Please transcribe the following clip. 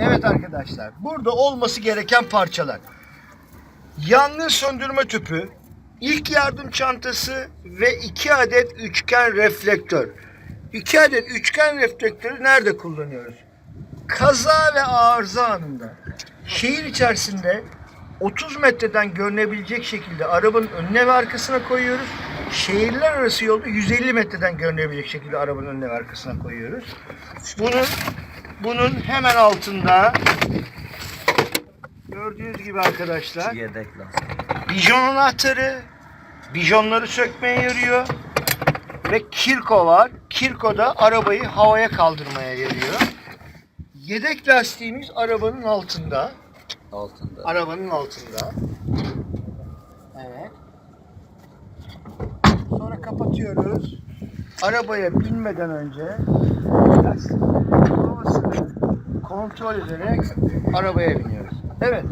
Evet arkadaşlar, burada olması gereken parçalar. Yangın söndürme tüpü, ilk yardım çantası ve iki adet üçgen reflektör. İki adet üçgen reflektörü nerede kullanıyoruz? Kaza ve arıza anında. Şehir içerisinde 30 metreden görünebilecek şekilde arabanın önüne ve arkasına koyuyoruz. Şehirler arası yolda 150 metreden görünebilecek şekilde arabanın önüne ve arkasına koyuyoruz. Bunun bunun hemen altında gördüğünüz gibi arkadaşlar Yedek bijon anahtarı bijonları sökmeye yarıyor ve kirko var. Kirko da arabayı havaya kaldırmaya yarıyor. Yedek lastiğimiz arabanın altında. Altında. Arabanın altında. Evet. Sonra kapatıyoruz. Arabaya binmeden önce kontrol ederek arabaya biniyoruz. Evet.